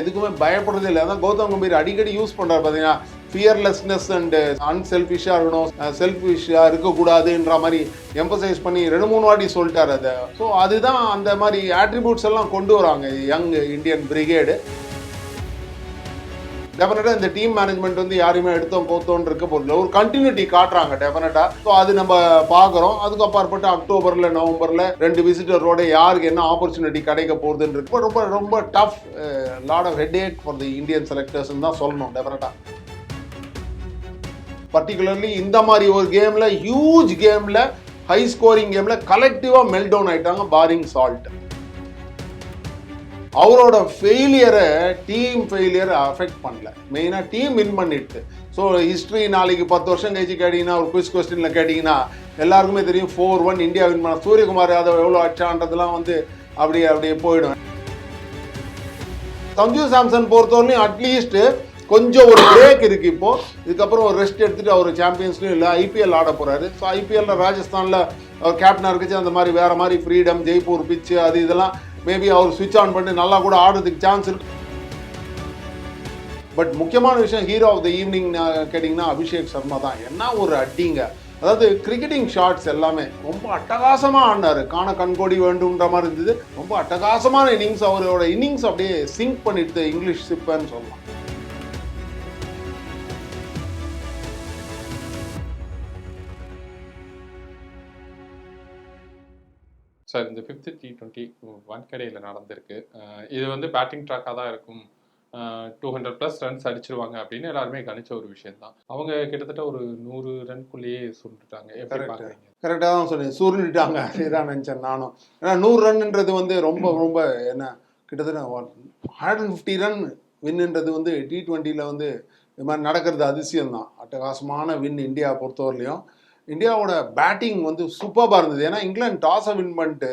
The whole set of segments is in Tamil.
எதுக்குமே பயப்படுறது இல்லை. அதான் கௌதம் கம்பீர் அடிக்கடி யூஸ் பண்ணுறாரு பார்த்தீங்கன்னா ஃபியர்லெஸ்னஸ் uh, அண்ட் அன்செல்ஃபிஷாக இருக்கணும் செல்ஃபிஷாக இருக்கக்கூடாதுன்ற மாதிரி எம்பசைஸ் பண்ணி ரெண்டு மூணு வாட்டி சொல்லிட்டார் அதை. ஸோ அதுதான் அந்த மாதிரி ஆட்ரிபியூட்ஸ் எல்லாம் கொண்டு வராங்க யங் இந்தியன் பிரிகேடு டெஃபினட்டாக இந்த டீம் மேனேஜ்மெண்ட் வந்து யாரையுமே எடுத்தோம் போத்தோன்னு இருக்க போதில்லை ஒரு கண்டினியூட்டி காட்டுறாங்க டெஃபினட்டாக ஸோ அது நம்ம பார்க்குறோம். அதுக்கு அப்பாற்பட்டு அக்டோபரில் நவம்பரில் ரெண்டு விசிட்டரோட யாருக்கு என்ன ஆப்பர்ச்சுனிட்டி கிடைக்க போகுதுன்னு இருக்கு. ரொம்ப ரொம்ப tough lot of head ache for the Indian செலக்டர்ஸ்ன்னு தான் சொல்லணும் டெஃபினட்டாக பர்டிகுலர்லி இந்த மாதிரி ஒரு கேமில் ஹியூஜ் கேமில் ஹை ஸ்கோரிங் கேமில் கலெக்டிவாக மெல் டவுன் ஆயிட்டாங்க பாரிங் சால்ட் அவரோட ஃபெயிலியரை டீம் ஃபெயிலியரை அஃபெக்ட் பண்ணல. மெயினாக டீம் வின் பண்ணிட்டு. ஸோ ஹிஸ்ட்ரி நாளைக்கு பத்து வருஷம் கழிச்சு கேட்டிங்கன்னா ஒரு குவிஸ் கொஸ்டினில் கேட்டிங்கன்னா எல்லாருக்குமே தெரியும் ஃபோர் ஒன் இந்தியா வின் பண்ண. சூரியகுமார் யாதவ் எவ்வளோ ஆச்சான்றதுலாம் வந்து அப்படியே அப்படியே போயிடும். சஞ்சு சாம்சன் பொறுத்தவரையும் அட்லீஸ்ட் கொஞ்சம் ஒரு பிரேக் இருக்கு இப்போ. இதுக்கப்புறம் ஒரு ரெஸ்ட் எடுத்துட்டு அவர் சாம்பியன்ஸ்லையும் இல்லை ஐபிஎல் ஆட போறாரு. ஸோ ஐபிஎல்ல ராஜஸ்தான்ல அவர் கேப்டனாக இருக்குச்சு அந்த மாதிரி வேற மாதிரி ஃப்ரீடம் ஜெய்ப்பூர் பிச்சு அது இதெல்லாம் மேபி அவர் சுவிட்ச் ஆன் பண்ணி நல்லா கூட ஆடுறதுக்கு சான்ஸ் இருக்கு. பட் முக்கியமான விஷயம் ஹீரோ ஆஃப் த ஈவினிங் கேட்டிங்கன்னா அபிஷேக் சர்மா தான். என்ன ஒரு அட்டிங்க அதாவது கிரிக்கெட்டிங் ஷாட்ஸ் எல்லாமே ரொம்ப அட்டகாசமாக ஆடினார். காண கண்கோடி வேண்டும்ன்ற மாதிரி இருந்தது. ரொம்ப அட்டகாசமான இன்னிங்ஸ் அவரோட இன்னிங்ஸ் அப்படியே சிங்க் பண்ணிட்டு இங்கிலீஷ் சிப்பன்னு சொல்லலாம். சார் இந்த ஃபிஃப்த் டி டுவெண்ட்டி வன்கடையில் நடந்திருக்கு. இது வந்து பேட்டிங் ட்ராக்காக தான் இருக்கும். டூ ஹண்ட்ரட் ப்ளஸ் ரன்ஸ் அடிச்சிருவாங்க அப்படின்னு எல்லாருமே கணிச்ச ஒரு விஷயம் தான் அவங்க கிட்டத்தட்ட ஒரு நூறு ரன்குள்ளேயே சுட்டுட்டாங்க எப்படி. பார்க்குறீங்க? கரெக்டாக தான் சொன்னேன் சுருண்டுட்டாங்க. அதுதான் நினச்சேன் நானும். ஏன்னா நூறு ரன்ன்றது வந்து ரொம்ப ரொம்ப என்ன கிட்டத்தட்ட ஹண்ட்ரட் அண்ட் ஃபிஃப்டி ரன் வின்னுன்றது வந்து டி டுவெண்ட்டியில் வந்து இது மாதிரி நடக்கிறது அதிசயம் தான் அட்டகாசமான வின் இந்தியா பொறுத்தவரையிலையும். இந்தியாவோட பேட்டிங் வந்து சூப்பராக இருந்தது. ஏன்னா இங்கிலாந்து டாஸை வின் பண்ணிட்டு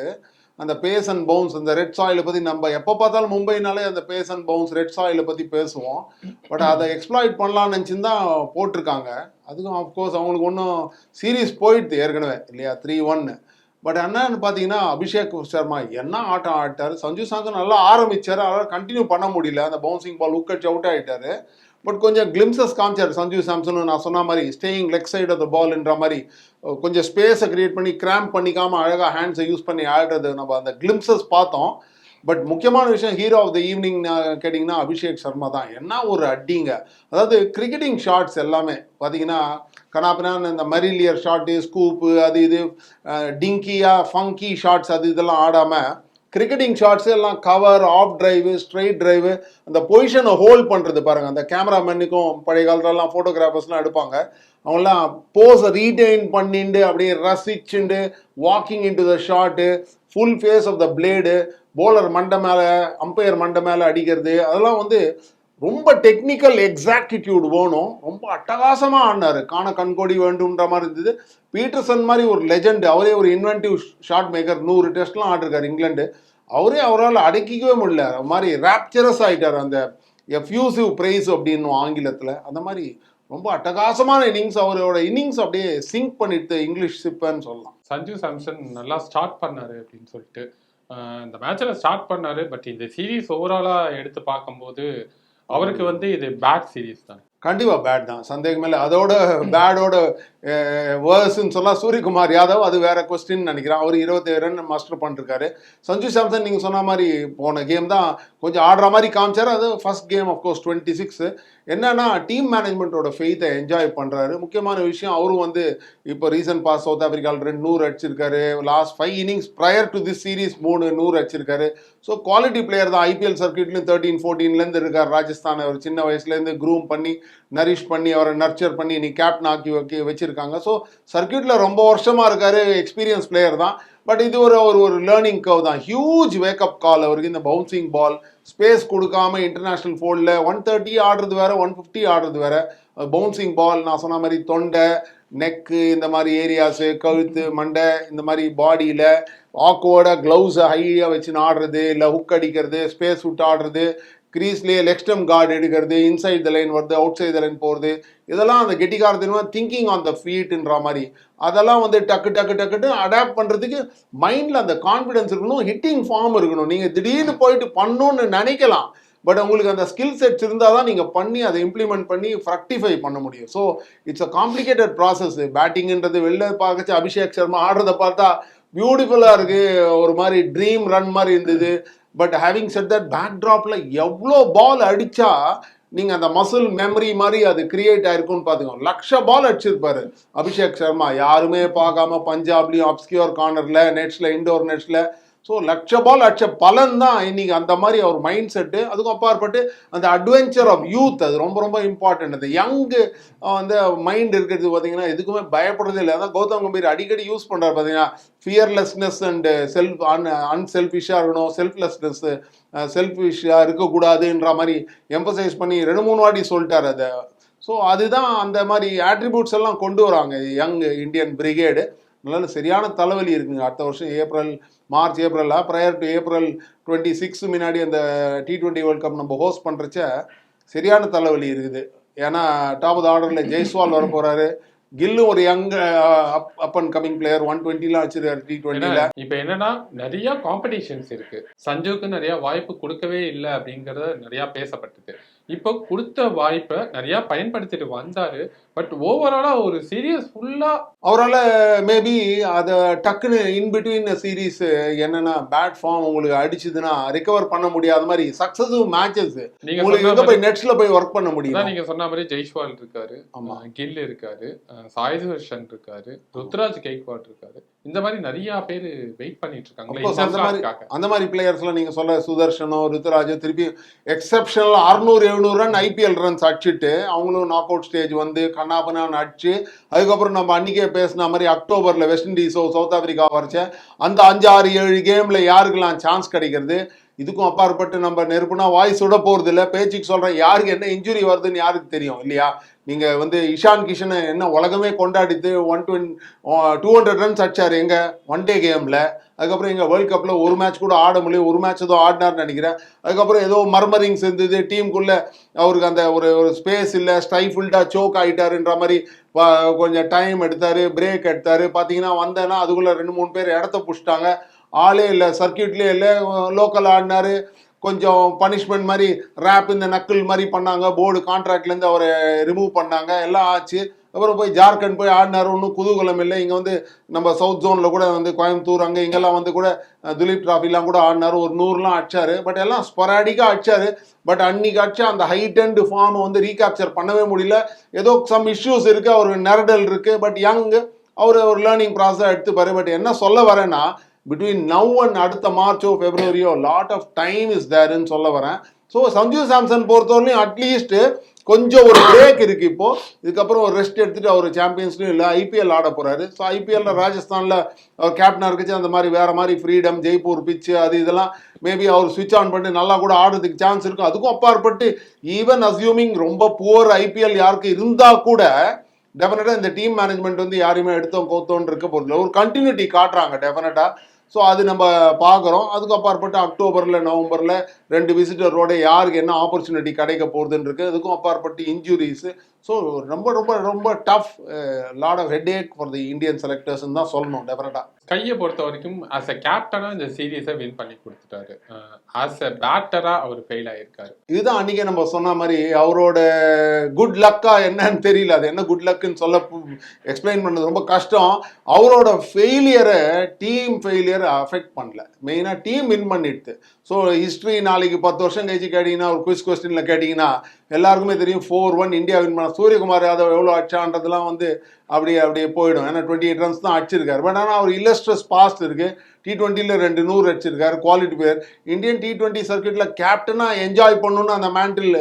அந்த பேஸ் அண்ட் பவுன்ஸ் அந்த ரெட் சாயிலை பற்றி நம்ம எப்போ பார்த்தாலும் மும்பைனாலே அந்த பேஸ் அண்ட் பவுன்ஸ் ரெட் சாயிலை பற்றி பேசுவோம். பட் அதை எக்ஸ்ப்ளாய்ட் பண்ணலான்னு நினச்சின்னு தான் போட்டிருக்காங்க அதுக்கும் ஆஃப்கோர்ஸ் அவங்களுக்கு ஒன்றும் சீரீஸ் போயிடுது ஏற்கனவே இல்லையா? த்ரீ ஒன்னு பட் என்னன்னு பார்த்தீங்கன்னா அபிஷேக் சர்மா என்ன ஆட்டம் ஆட்டார் சஞ்சு சாம்சன் நல்லா ஆரம்பிச்சார். அதனால் கண்டினியூ பண்ண முடியல. அந்த பவுன்சிங் பால் உக்கட்சி அவுட் ஆகிட்டாரு பட் கொஞ்சம் கிளிம்சஸ் காமிச்சார் சஞ்சு சாம்சன். நான் சொன்ன மாதிரி staying leg side off the பால்ன்ற மாதிரி கொஞ்சம் ஸ்பேஸை கிரியேட் பண்ணி கிராம்ப் பண்ணிக்காம அழகாக ஹேண்ட்ஸை யூஸ் பண்ணி ஆடுறது. நம்ம அந்த கிளிம்சஸ் பார்த்தோம். பட் முக்கியமான விஷயம் ஹீரோ ஆஃப் த ஈவினிங் கேட்டிங்கன்னா அபிஷேக் சர்மா தான். என்ன ஒரு அட்டிங்க அதாவது கிரிக்கெட்டிங் ஷார்ட்ஸ் எல்லாமே பார்த்தீங்கன்னா கனாப்பினான் இந்த மரிலியர் ஷாட்டு ஸ்கூப்பு அது இது டிங்கியா ஃபங்கி ஷாட்ஸ் அது இதெல்லாம் ஆடாமல் கிரிக்கெட்டிங் ஷாட்ஸ் எல்லாம் cover off drive straight drive அந்த பொசிஷனை ஹோல்ட் பண்ணுறது பாருங்கள் அந்த கேமராமேனுக்கும் பழைய காலத்துலலாம் ஃபோட்டோகிராஃபர்ஸ்லாம் எடுப்பாங்க. அவங்களாம் போஸை ரீடைன் பண்ணிண்டு அப்படியே ரசிச்சுண்டு walking into the shot full face of the blade bowler மண்டை மேலே அம்பையர் மண்டை மேலே அடிக்கிறது அதெல்லாம் வந்து ரொம்ப டெக்னிக்கல் எக்ஸாக்டிடியூட் வேணும். ரொம்ப அட்டகாசமாக ஆடினார். காண கண்கோடி வேண்டும்ன்ற மாதிரி இருந்தது. பீட்டர்சன் மாதிரி ஒரு லெஜெண்ட் அவரே ஒரு இன்வென்டிவ் ஷாட் மேக்கர் நூறு டெஸ்ட்லாம் ஆடிருக்கார் இங்கிலாந்து. அவரே அவரால் அடக்கிக்கவே முடியல. அது மாதிரி ரேப்சரஸ் ஆகிட்டார் அந்த எஃப்யூசிவ் ப்ரைஸ் அப்படின்னு ஆங்கிலத்தில். அந்த மாதிரி ரொம்ப அட்டகாசமான இன்னிங்ஸ் அவரோட இன்னிங்ஸ் அப்படியே சிங்க் பண்ணிட்டு இங்கிலீஷ் சிப்பன்னு சொல்லலாம். சஞ்சு சாம்சன் நல்லா ஸ்டார்ட் பண்ணாரு அப்படின்னு சொல்லிட்டு. இந்த மேட்சில் ஸ்டார்ட் பண்ணாரு பட் இந்த சீரீஸ் ஓவராலாக எடுத்து பார்க்கும்போது அவருக்கு வந்து இது பேட் சீரீஸ் தான். கண்டிப்பாக பேட் தான். சந்தேகம் இல்லை அதோட பேடோட வேர்ஸ்ன்னு சொன்னால் சூரியகுமார் யாதவ் அது வேற கொஸ்டின் நினைக்கிறேன். அவர் இருபத்தேழு ரன் மாஸ்டர் பண்ணிருக்காரு. சஞ்சு சாம்சன் நீங்கள் சொன்ன மாதிரி போன கேம் தான் கொஞ்சம் ஆடுற மாதிரி காமிச்சார். அது first game of course twenty six என்னன்னா டீம் மேனேஜ்மெண்ட்டோட ஃபெய்த்தை என்ஜாய் பண்ணுறாரு முக்கியமான விஷயம் அவரும் வந்து இப்போ ரீசன்ட் பாஸ் சவுத் ஆஃப்ரிக்காவில் ரெண்டு நூறு அடிச்சிருக்காரு. Last five innings prior to this series மூணு நூறு அடிச்சிருக்காரு. ஸோ குவாலிட்டி பிளேயர் தான். ஐபிஎல் சர்க்கியூட்லேயும் தேர்ட்டீன் ஃபோர்டீன்லேருந்து இருக்கார். ராஜஸ்தான் அவர் சின்ன வயசுலேருந்து க்ரூம் பண்ணி நரிஷ் பண்ணி அவரை நர்ச்சர் பண்ணி நீ கேப்டன் ஆக்கி வைக்க வச்சுருக்காங்க. ஸோ சர்க்கியூட்டில் ரொம்ப வருஷமாக இருக்காரு எக்ஸ்பீரியன்ஸ் பிளேயர் தான். பட் இது ஒரு ஒரு ஒரு லேர்னிங் கவ் தான். ஹியூஜ் வேக்கப் கால் அவருக்கு இந்த பவுன்சிங் பால் ஸ்பேஸ் கொடுக்காம இன்டர்நேஷ்னல் ஃபோல்டில் ஒன் தேர்ட்டி ஆடுறது வேறு ஒன் ஃபிஃப்டி ஆடுறது வேறு. பவுன்சிங் பால் நான் சொன்ன மாதிரி தொண்டை நெக்கு இந்த மாதிரி ஏரியாஸு கழுத்து மண்டை இந்த மாதிரி பாடியில் ஆக்கோட க்ளவுஸை ஹையாக வச்சு ஆடுறது இல்லை ஹுக் அடிக்கிறது ஸ்பேஸ் விட்டு ஆடுறது கிரீஸ்லேயே லெக்ஸ்டம் கார்டு எடுக்கிறது இன்சைட் த லைன் வருது அவுட் சைட் த லைன் போகிறது இதெல்லாம் அந்த கெட்டிக்காரத்தின் திங்கிங் ஆன் த ஃபீட்ன்ற மாதிரி. அதெல்லாம் வந்து டக்கு டக்கு டக்குன்னு அடாப்ட் பண்ணுறதுக்கு மைண்டில் அந்த கான்ஃபிடன்ஸ் இருக்கணும் ஹிட்டிங் ஃபார்ம் இருக்கணும். நீங்கள் திடீர்னு போயிட்டு பண்ணணும்னு நினைக்கலாம். பட் உங்களுக்கு அந்த ஸ்கில் செட்ஸ் இருந்தால் தான் நீங்கள் பண்ணி அதை இம்ப்ளிமெண்ட் பண்ணி ஃப்ரக்டிஃபை பண்ண முடியும். So it's a complicated process பேட்டிங்ன்றது வெளில பார்க்கச்சு அபிஷேக் சர்மா ஆடுறத பார்த்தா பியூட்டிஃபுல்லாக இருக்குது ஒரு மாதிரி ட்ரீம் ரன் மாதிரி இருந்தது. But having set that back ட்ராப்பில் எவ்வளோ பால் அடித்தா நீங்கள் அந்த மசில் மெமரி மாதிரி அது கிரியேட் ஆயிருக்கும்னு பார்த்துக்கோங்க லட்ச பால் அடிச்சிருப்பாரு. அபிஷேக் சர்மா யாருமே பார்க்காம பஞ்சாப்லேயும் அப்ஸ்கியோர் கார்னரில் நெட்ஸில் இண்டோர் நெட்ஸில் ஸோ லட்ச பலன் தான் இன்னைக்கு அந்த மாதிரி அவர் மைண்ட் செட்டு அதுக்கும் அப்பாற்பட்டு அந்த அட்வென்ச்சர் ஆஃப் யூத் அது ரொம்ப ரொம்ப இம்பார்ட்டன்ட் அந்த யங்கு அந்த மைண்ட் இருக்கிறது பார்த்தீங்கன்னா எதுக்குமே பயப்படுறதே இல்லை. அதான் கௌதம் கம்பீர் அடிக்கடி யூஸ் பண்ணுறாரு பார்த்தீங்கன்னா ஃபியர்லெஸ்னஸ் அண்டு செல்ஃப் அன் அன்செல்ஃபிஷாக இருக்கணும் செல்ஃப்லெஸ்னஸ் செல்ஃபிஷாக இருக்கக்கூடாதுன்ற மாதிரி எம்பசைஸ் பண்ணி ரெண்டு மூணு வாட்டி சொல்லிட்டார் அதை. ஸோ அதுதான் அந்த மாதிரி ஆட்ரிபியூட்ஸ் எல்லாம் கொண்டு வராங்க யங் இந்தியன் பிரிகேடு நல்ல சரியான தலைவலி இருக்குங்க. அடுத்த வருஷம் April March ஏப்ரலா prior to April twenty six முன்னாடி அந்த டி டுவெண்ட்டி வேர்ல்ட் கப் நம்ம ஹோஸ்ட் பண்ணுறச்ச சரியான தலைவலி இருக்குது. ஏன்னா டாப் ஆஃப் ஆர்டரில் ஜெய்ஸ்வால் வர போகிறாரு கில்லும் ஒரு young up and coming player one டுவெண்ட்டிலாம் வச்சிருக்காரு டி டுவெண்ட்டியில் இப்போ என்னன்னா நிறைய காம்படிஷன்ஸ் இருக்கு. சஞ்சுவுக்கு நிறைய வாய்ப்பு கொடுக்கவே இல்லை அப்படிங்கறது நிறைய பேசப்பட்டது. இப்போ கொடுத்த வாய்ப்பை நிறைய பயன்படுத்திட்டு வந்தாரு. பட் ஓவராலா ஒரு சீரியஸ் ஃபுல்லா அவரால் மேபி அதை டக்குன்னு இன் பிட்வீன் சீரீஸ் என்னன்னா பேட் ஃபார்ம் உங்களுக்கு அடிச்சுதுன்னா ரிகவர் பண்ண முடியாத மாதிரி சக்சஸிவ் மேட்சஸ் உங்களுக்கு எங்க போய் நெட்ஸ்ல போய் ஒர்க் பண்ண முடியும்? நீங்க சொன்ன மாதிரி ஜெய்ஸ்வால் இருக்காரு ஆமா. அஹ் கில் இருக்காரு அஹ் சாய் சுதர்ஷன் இருக்காரு ருத்ராஜ் கெய்க்வாட் இருக்காரு. இந்த மாதிரி நிறைய பேர் வெயிட் பண்ணிட்டு course, அந்த மாதிரி- இருக்காங்க அந்த மாதிரி பிளேயர்ஸ்லாம் நீங்க சொல்ல சுதர்ஷனோ ருத்துராஜோ திருப்பி எக்ஸப்ஷனல் அறுநூறு எழுநூறு ரன் ஐபிஎல் ரன்ஸ் அடிச்சுட்டு அவங்களும் நாக் அவுட் ஸ்டேஜ் வந்து கண்ணாபனான்னு அடிச்சு அதுக்கப்புறம் நம்ம அன்றைக்கே பேசின மாதிரி அக்டோபரில் வெஸ்ட் இண்டீஸோ சவுத் ஆப்பிரிக்கா வரைச்ச அந்த அஞ்சு ஆறு ஏழு கேமில் யாருக்கெல்லாம் சான்ஸ் கிடைக்கிறது? இதுக்கும் அப்பாற்பட்டு நம்ம நெருப்புனா வாய்ஸ் விட போறது இல்லை பேச்சுக்கு சொல்றேன் யாருக்கு என்ன இன்ஜுரி வருதுன்னு யாருக்கு தெரியும் இல்லையா? நீங்க வந்து இஷான் கிஷனை என்ன உலகமே கொண்டாடித்து one twenty two hundred runs அடிச்சார் எங்க? ஒன் டே கேம்ல அதுக்கப்புறம் எங்க வேர்ல்ட் கப்ல ஒரு மேட்ச் கூட ஆட முடியும் ஒரு மேட்ச் ஏதோ ஆடினார்னு நினைக்கிறேன். அதுக்கப்புறம் ஏதோ மர்மரிங்ஸ் இருந்தது டீமுக்குள்ள அவருக்கு அந்த ஒரு ஒரு ஸ்பேஸ் இல்லை ஸ்டைஃபுல்டா சோக் ஆயிட்டாருன்ற மாதிரி கொஞ்சம் டைம் எடுத்தாரு பிரேக் எடுத்தாரு. பார்த்தீங்கன்னா வந்தேன்னா அதுக்குள்ள ரெண்டு மூணு பேர் இடத்த புடிச்சிட்டாங்க. ஆளே இல்லை சர்க்கியூட்லேயே இல்லை லோக்கல் ஆடினாரு. கொஞ்சம் பனிஷ்மெண்ட் மாதிரி ரேப் இந்த நக்கிள் மாதிரி பண்ணாங்க போர்டு கான்ட்ராக்ட்லேருந்து அவரை ரிமூவ் பண்ணாங்க எல்லாம் ஆச்சு. அப்புறம் போய் ஜார்க்கண்ட் போய் ஆடினாரு ஒன்றும் குதூகலம் இல்லை. இங்கே வந்து நம்ம சவுத் ஜோனில் கூட வந்து கோயம்புத்தூர் அங்கே இங்கெல்லாம் வந்து கூட துலீப் ட்ராஃபிலாம் கூட ஆடினாரு ஒரு நூறுலாம் அடிச்சார். பட் எல்லாம் ஸ்பொராடிக்காக அடிச்சார். பட் அன்னைக்கு அடிச்ச அந்த ஹைட் அண்ட் ஃபார்மை வந்து ரீகேப்சர் பண்ணவே முடியல. ஏதோ சம் இஷ்யூஸ் இருக்குது அவர் நெரடல் இருக்குது பட் யங் அவர் ஒரு லேர்னிங் ப்ராசஸ் எடுத்துப்பாரு. பட் என்ன சொல்ல வரேன்னா பிட்வீன் நவ் அண்ட் அடுத்த மார்ச்சோ பிப்ரவரியோ லாட் ஆஃப் டைம் இஸ் தேர்ன்னு சொல்ல வரேன். ஸோ சஞ்சு சாம்சன் பொறுத்தவரையும் அட்லீஸ்ட் கொஞ்சம் ஒரு பிரேக் இருக்கு இப்போ. இதுக்கப்புறம் ஒரு ரெஸ்ட் எடுத்துட்டு அவர் சாம்பியன்ஸ்லையும் இல்லை ஐபிஎல் ஆட போறாரு. ஸோ ஐபிஎல்ல ராஜஸ்தான்ல அவர் கேப்டனா இருக்குச்சு அந்த மாதிரி வேற மாதிரி ஃப்ரீடம் ஜெய்ப்பூர் பிச்சு அது இதெல்லாம் மேபி அவர் சுவிட்ச் ஆன் பண்ணி நல்லா கூட ஆடுறதுக்கு சான்ஸ் இருக்கும். அதுக்கும் அப்பாற்பட்டு ஈவன் அசியூமிங் ரொம்ப புவர் ஐபிஎல் யாருக்கு இருந்தா கூட டெஃபினட்டா இந்த டீம் மேனேஜ்மெண்ட் வந்து யாரையுமே எடுத்தோம் கோத்தோன்னு இருக்க போறதில்ல. ஒரு கண்டினியூட்டி காட்டுறாங்க டெஃபினட்டா ஸோ அது நம்ம பார்க்குறோம். அதுக்கு அப்பாற்பட்டு அக்டோபரில் நவம்பரில் ரெண்டு விசிட்டரோட யாருக்கு என்ன ஆப்பர்ச்சுனிட்டி கிடைக்க போகுதுன்னு இருக்குது அதுக்கும் அப்பாற்பட்டு இன்ஜுரிஸு ஸோ ரொம்ப ரொம்ப ரொம்ப tough lot of headache for the Indian செலக்டர்ஸ்னு தான் சொல்லணும் டெஃபினட்டா கையை பொறுத்த வரைக்கும் ஆஸ் அ கேப்டனா இந்த சீரீஸை வின் பண்ணி கொடுத்துட்டாரு. ஆஸ் அ பேட்டரா அவர் ஃபெயில் ஆயிருக்காரு. இதுதான் அன்னைக்கே நம்ம சொன்ன மாதிரி அவரோட குட் லக்கா என்னன்னு தெரியல. அது என்ன குட் லக்குன்னு சொல்ல எக்ஸ்பிளைன் பண்ணது ரொம்ப கஷ்டம். அவரோட ஃபெயிலியரை டீம் ஃபெயிலியர் அஃபெக்ட் பண்ணல. மெயினாக டீம் வின் பண்ணிடுது. ஸோ ஹிஸ்ட்ரி நாளைக்கு பத்து வருஷம் கழிச்சு கேட்டிங்கன்னா ஒரு குவிஸ் கொஸ்டினில் கேட்டிங்கன்னா எல்லாருக்குமே தெரியும் ஃபோர் ஒன் இந்தியா வின் பண்ண சூரியகுமார் யாதவ் எவ்வளோ அடிச்சான்றதுலாம் வந்து அப்படியே அப்படியே போயிடும். ஏன்னா டுவெண்ட்டி எயிட் ரன்ஸ் தான் அடிச்சிருக்காரு. பட் ஆனால் அவர் இல்லஸ்ட்ரஸ் பாஸ்ட் இருக்கு. டி டுவெண்ட்டியில் ரெண்டு நூறு அடிச்சிருக்காரு quality player Indian T twenty சர்க்கியூட்டில் கேப்டனாக என்ஜாய் பண்ணணும்னு அந்த மேண்டில்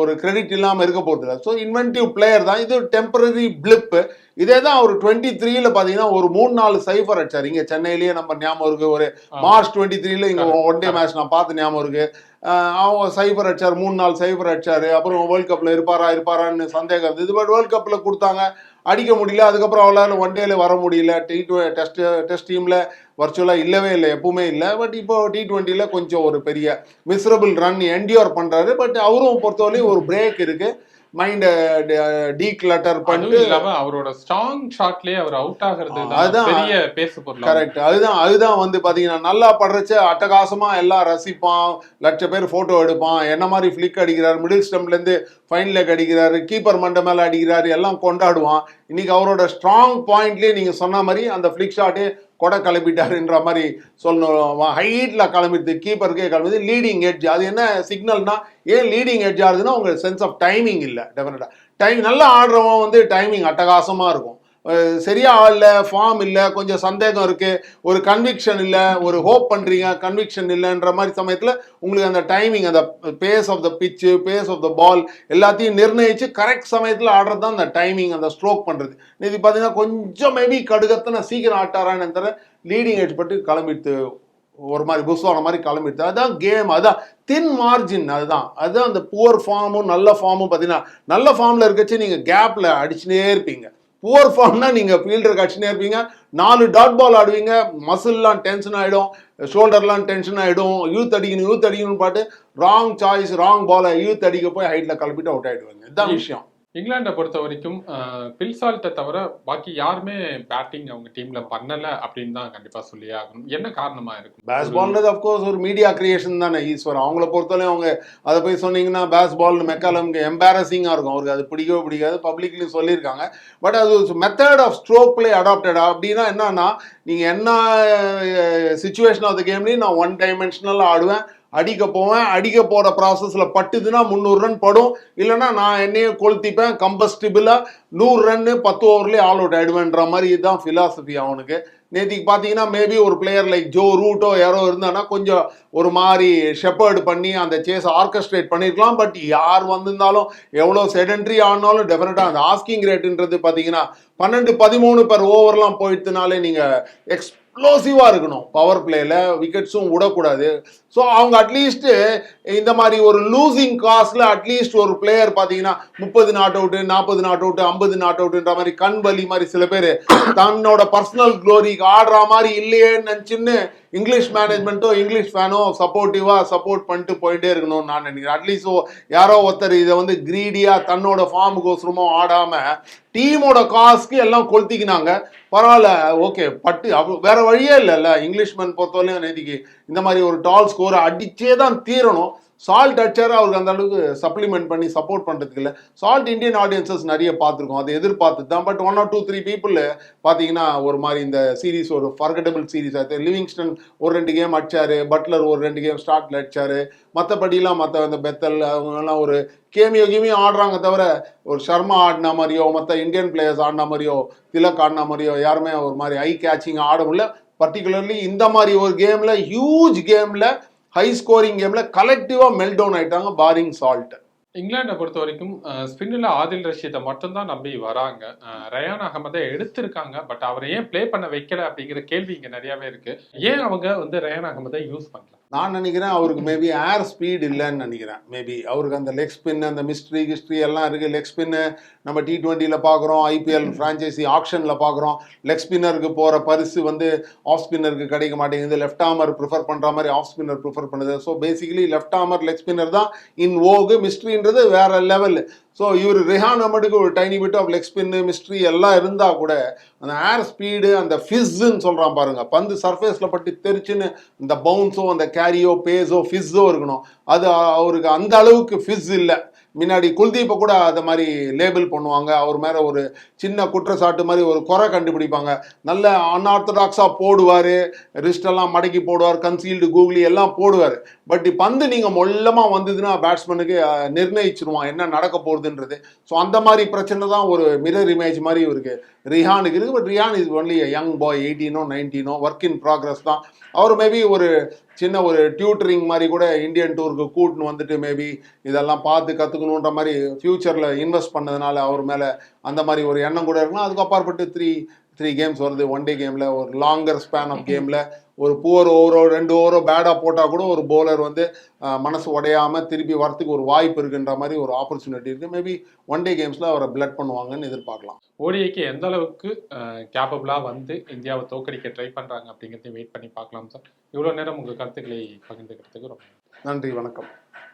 ஒரு கிரெடிட் இல்லாமல் இருக்க போகிறது ஸோ இன்வென்டிவ் பிளேயர் தான். இது டெம்பரரி பிளிப்பு இதே தான் அவர் டுவெண்ட்டி த்ரீல பார்த்தீங்கன்னா ஒரு மூணு நாலு சைஃபர் அடிச்சார். இங்கே சென்னையிலேயே நம்ம ஞாபகம் இருக்கு. ஒரு மார்ச் டுவெண்ட்டி த்ரீல இங்கே ஒன் டே மேட்ச் நான் பார்த்து ஞாபகம் இருக்கு. ஆஹ் அவங்க சைபர் அடிச்சார் மூணு நாள் சைபர் அடிச்சார் அப்புறம் வேர்ல்ட் கப்பில் இருப்பாரா இருப்பாரான்னு சந்தேகம் இருந்தது. பட் வேர்ல்ட் கப்பில் கொடுத்தாங்க. அடிக்க முடியல அதுக்கப்புறம் அவளால் ஒன் டேல வர முடியல. டி டெஸ்ட் டெஸ்ட் டீமில் வர்ச்சுவலாக இல்லவே இல்லை எப்பவுமே இல்லை. பட் இப்போ டி டுவெண்ட்டியில் கொஞ்சம் ஒரு பெரிய மிஸ்ரபிள் ரன் என்டியோர் பண்ணுறாரு பட் அவரும் பொறுத்தவரையும் ஒரு பிரேக் இருக்குது மைண்டை டீக்ளட்டர் அதுவும் பண்ணிட்டு இல்லாம அவரோட ஸ்ட்ராங் ஷாட்லயே அவர் அவுட் ஆகுறது தான் அதான். பெரிய பேசு பொருள் கரெக்ட் அதுதான் அதுதான் வந்து பாத்தீங்கன்னா நல்லா படுறச்ச அட்டகாசமா எல்லாம் ரசிப்பான் லட்ச பேர் போட்டோ எடுப்பான் என்ன மாதிரி ஃபிளிக் அடிக்கிறார் மிடில் ஸ்டம்ப்ல இருந்து ஃபைன் லெக் அடிக்கிறாரு கீப்பர் மண்டை மேல அடிக்கிறாரு எல்லாம் கொண்டாடுவான் இன்னைக்கு அவரோட ஸ்ட்ராங் பாயிண்ட்லயே நீங்க சொன்ன மாதிரி அந்த ஃபிளிக் ஷாட்டே கொடை கிளம்பிட்டாருன்ற மாதிரி சொல்லணும். ஹைட்ல கிளம்பிடுது கீப்பருக்கே கிளம்பிது லீடிங் எட்ஜ் அது என்ன சிக்னல்னா ஏன் லீடிங் எட்ஜ் ஆகுதுன்னா உங்களுக்கு சென்ஸ் ஆஃப் டைமிங் இல்லை டெஃபினட்டாக டைம் நல்லா ஆடுறவன் வந்து டைமிங் அட்டகாசமாக இருக்கும். சரியா இல்லை ஃபார்ம் இல்லை கொஞ்சம் சந்தேகம் இருக்குது ஒரு கன்விக்ஷன் இல்லை ஒரு ஹோப் பண்ணுறீங்க கன்விக்ஷன் இல்லைன்ற மாதிரி சமயத்தில் உங்களுக்கு அந்த டைமிங் அந்த பேஸ் ஆஃப் த பிச்சு பேஸ் ஆஃப் த பால் எல்லாத்தையும் நிர்ணயித்து கரெக்ட் சமயத்தில் ஆடுறது தான் அந்த டைமிங் அந்த ஸ்ட்ரோக் பண்ணுறது இது பார்த்தீங்கன்னா கொஞ்சம் மேபி கடுகத்தனை சீக்கிரம் ஆட்டாரான்னு தர லீடிங் எட்ஜ் பட்டு கிளம்பிட்டு ஒரு மாதிரி புஸ்வான மாதிரி கிளம்பிடுது அதுதான் கேம் அதுதான் தின் மார்ஜின் அதுதான். அதுதான் அந்த புவர் ஃபார்மும் நல்ல ஃபார்மும் பார்த்தீங்கன்னா நல்ல ஃபார்மில் இருக்கச்சு நீங்கள் கேப்பில் அடிச்சுனே இருப்பீங்க. புவர் ஃபார்ம்னா நீங்கள் ஃபீல்டருக்கு அடிச்சுனே இருப்பீங்க. நாலு டாட் பால் ஆடுவீங்க. மசில்லாம் டென்ஷன் ஆகிடும் ஷோல்டர்லாம் டென்ஷன் ஆகிடும் யூத் அடிக்கணும் யூத் அடிக்கணும்னு பாட்டு ராங் சாய்ஸ் ராங் பாலை யூத் அடிக்க போய் ஹைட்டில் கிளப்பிட்டு அவுட் ஆகிடுவாங்க இதுதான் விஷயம். இங்கிலாண்டை பொறுத்த வரைக்கும் பில்சால்ட்டை தவிர பாக்கி யாருமே பேட்டிங் அவங்க டீம்ல பண்ணல அப்படின்னு தான் கண்டிப்பா சொல்லி ஆகணும். என்ன காரணமா இருக்கும்? பேஸ் பால்ன்றது அஃப்கோர்ஸ் ஒரு மீடியா கிரியேஷன் தானே ஈஸ்வர் அவங்கள பொறுத்தவரையும் அவங்க அதை போய் சொன்னீங்கன்னா பேஸ் பால்னு மெக்காலம்க்கு எம்பாரசிங்காக இருக்கும். அவருக்கு அது பிடிக்கவே பிடிக்காது பப்ளிக்லையும் சொல்லியிருக்காங்க. பட் அது மெத்தட் ஆஃப் ஸ்ட்ரோக் பிளே அடாப்டடா அப்படின்னா என்னன்னா நீங்கள் என்ன சுச்சுவேஷன் ஆஃப் த கேம்லேயும் நான் ஒன் டைமென்ஷனலாக ஆடுவேன். அடிக்க போவேன் அடிக்க போகிற ப்ராசஸில் பட்டுதுன்னா முந்நூறு ரன் படும். இல்லைன்னா நான் என்னையே கொளுத்திப்பேன் கம்பஸ்டிபிளாக நூறு ரன்னு பத்து ஓவர்லேயே ஆல் அவுட் ஆயிடுவேன்ற மாதிரி இதுதான் ஃபிலாசபி அவனுக்கு. நேத்திக்கு பார்த்தீங்கன்னா மேபி ஒரு பிளேயர் லைக் ஜோ ரூட்டோ யாரோ இருந்தானா கொஞ்சம் ஒரு மாதிரி ஷெப்பர்டு பண்ணி அந்த சேஸ் ஆர்கஸ்ட்ரேட் பண்ணியிருக்கலாம் பட் யார் வந்திருந்தாலும் எவ்வளோ செடன்ட்ரி ஆனாலும் டெஃபினட்டாக அந்த ஆஸ்கிங் ரேட்டுன்றது பார்த்தீங்கன்னா பன்னெண்டு பதிமூணு பெர் ஓவர்லாம் போயிட்டுனாலே நீங்கள் எக்ஸ்ப்ளோசிவாக இருக்கணும். பவர் பிளேயில் விக்கெட்ஸும் விடக்கூடாது. ஸோ அவங்க அட்லீஸ்ட்டு இந்த மாதிரி ஒரு லூசிங் காஸ்ட்ல அட்லீஸ்ட் ஒரு பிளேயர் பார்த்தீங்கன்னா முப்பது நாட் அவுட்டு நாற்பது நாட் அவுட்டு ஐம்பது நாட் அவுட்டுன்ற மாதிரி கண் வலி மாதிரி சில பேர் தன்னோட பர்சனல் க்ளோரிக்கு ஆடுற மாதிரி இல்லையேன்னு நினச்சின்னு இங்கிலீஷ் மேனேஜ்மெண்ட்டோ இங்கிலீஷ் ஃபேனோ சப்போர்ட்டிவாக சப்போர்ட் பண்ணிட்டு போயிட்டே இருக்கணும்னு நான் நினைக்கிறேன். அட்லீஸ்ட் யாரோ ஒருத்தர் இதை வந்து கிரீடியாக தன்னோட ஃபார்முக்கோசரமோ ஆடாமல் டீமோட காஸ்க்கு எல்லாம் கொளுத்திக்கினாங்க. பரவாயில்ல ஓகே பட்டு அப்ப வேற வழியே இல்லைல்ல இங்கிலீஷ் மேன் பொறுத்தவரையும் நேத்திக்கு இந்த மாதிரி ஒரு டால் ஸ்கோரை அடிச்சே தான் தீரணும். சால்ட் அடிச்சாரு அவருக்கு அந்த அளவுக்கு சப்ளிமெண்ட் பண்ணி சப்போர்ட் பண்ணுறதுக்கு இல்லை. சால்ட் இந்தியன் ஆடியன்சஸ் நிறைய பார்த்துருக்கோம். அதை எதிர்பார்த்து தான். But one or two three people பார்த்தீங்கன்னா ஒரு மாதிரி இந்த சீரிஸ் ஒரு ஃபர்கட்டபிள் சீரிஸ் ஆச்சு லிவிங்ஸ்டன் ஒரு ரெண்டு கேம் அடிச்சாரு. பட்லர் ஒரு ரெண்டு கேம் ஸ்டார்ட்ல அடிச்சாரு. மற்றபடிலாம் மற்ற அந்த பெத்தல் அவங்கெல்லாம் ஒரு கேமியோ கேமியோ ஆடுறாங்க தவிர ஒரு சர்மா ஆடின மாதிரியோ மற்ற இந்தியன் பிளேயர்ஸ் ஆடின மாதிரியோ திலக் ஆடின மாதிரியோ யாருமே ஒரு மாதிரி ஐ கேச்சிங் ஆட முடியல. பர்டிகுலர்லி இந்த மாதிரி ஒரு கேமில் ஹியூஜ் கேமில் ஹை ஸ்கோரிங் கேமில் கலெக்டிவாக மெல் டவுன் ஆயிட்டாங்க பாரிங் சால்ட் இங்கிலாண்டை பொறுத்த வரைக்கும் ஸ்பின்னில் ஆதில் ரஷீதை மட்டும்தான் நம்பி வராங்க. ரயான் அகமதை எடுத்திருக்காங்க பட் அவரை ஏன் ப்ளே பண்ண வைக்கல அப்படிங்கிற கேள்வி இங்கே நிறையாவே இருக்கு. ஏன் அவங்க வந்து ரயான் அகமதை யூஸ் பண்ணல? நான் நினைக்கிறேன் அவருக்கு மேபி ஏர் ஸ்பீட் இல்லைன்னு நினைக்கிறேன். மேபி அவருக்கு அந்த லெக் ஸ்பின் அந்த மிஸ்ட்ரி ஹிஸ்ட்ரி எல்லாம் இருக்குது லெக் ஸ்பின்னு நம்ம டி ட்வெண்ட்டியில் பார்க்குறோம் ஐபிஎல் ஃப்ரான்ச்சைசி ஆப்ஷனில் பார்க்குறோம். லெக் ஸ்பின்னருக்கு போகிற பரிசு வந்து ஆஃப் ஸ்பின்னருக்கு கிடைக்க மாட்டேங்குது. லெஃப்ட் ஆமர் ப்ரிஃபர் பண்ணுற மாதிரி ஆஃப் ஸ்பின்னர் ப்ரிஃபர் பண்ணுது. So basically left armer leg spinner தான் இன் ஓகு மிஸ்ட்ரின்றது வேற லெவல் ஸோ இவர் ரிஹான் அமடுக்கு ஒரு tiny bit of leg spin mystery எல்லாம் இருந்தால் கூட அந்த ஏர் ஸ்பீடு அந்த ஃபிஸ்ஸுன்னு சொல்கிறான் பாருங்கள் பந்து சர்ஃபேஸில் பட்டு தெரிச்சுன்னு இந்த பவுன்ஸோ அந்த கேரியோ பேஸோ ஃபிஸ்ஸோ இருக்கணும். அது அவருக்கு அந்த அளவுக்கு ஃபிஸ் இல்லை. முன்னாடி குல்தீப்பை கூட அதை மாதிரி லேபிள் பண்ணுவாங்க. அவர் மேலே ஒரு சின்ன குற்றச்சாட்டு மாதிரி ஒரு குறை கண்டுபிடிப்பாங்க. நல்ல அன்ஆர்த்தடாக்ஸாக போடுவார். ரிஸ்டெல்லாம் மடக்கி போடுவார். கன்சீல்டு கூகுளி எல்லாம் போடுவார். பட் பந்து நீங்கள் மொல்லமாக வந்ததுன்னா பேட்ஸ்மேனுக்கு நிர்ணயிச்சிருவான். என்ன நடக்க போகுதுன்றது. ஸோ அந்த மாதிரி பிரச்சனை தான் ஒரு மிரர் இமேஜ் மாதிரி இருக்குது ரிஹானுக்கு இருக்குது but Rehan is only young boy எயிட்டீனோ நைன்டீனோ ஒர்க் இன் ப்ராக்ரஸ் தான். அவர் மேபி ஒரு சின்ன ஒரு டியூட்டரிங் மாதிரி கூட இந்தியன் டூருக்கு கூட்டின்னு வந்துட்டு மேபி இதெல்லாம் பார்த்து கற்றுக்கணுன்ற மாதிரி ஃப்யூச்சரில் இன்வெஸ்ட் பண்ணதுனால அவர் மேலே அந்த மாதிரி ஒரு எண்ணம் கூட இருக்குன்னா அதுக்கு அப்பாற்பட்டு த்ரீ த்ரீ கேம்ஸ் வருது ஒன் டே கேமில் ஒரு லாங்கர் ஸ்பேன் ஆஃப் கேமில் ஒரு புவர் ஓவரோ ரெண்டு ஓவரோ பேடாக போட்டால் கூட ஒரு bowler வந்து மனசு உடையாம திருப்பி வரத்துக்கு ஒரு வாய்ப்பு இருக்குன்ற மாதிரி ஒரு ஆப்பர்ச்சுனிட்டி இருக்குது மேபி ஒன் டே கேம்ஸில் அவரை பிளட் பண்ணுவாங்கன்னு எதிர்பார்க்கலாம். ஓடிஐக்கு எந்த அளவுக்கு கேப்பபிளா வந்து இந்தியாவை தோக்கடிக்க ட்ரை பண்றாங்க அப்படிங்கிறதையும் வெயிட் பண்ணி பார்க்கலாம் சார் இவ்வளவு நேரம் உங்க கருத்துக்களை பகிர்ந்துக்கிறதுக்கு ரொம்ப. நன்றி வணக்கம்.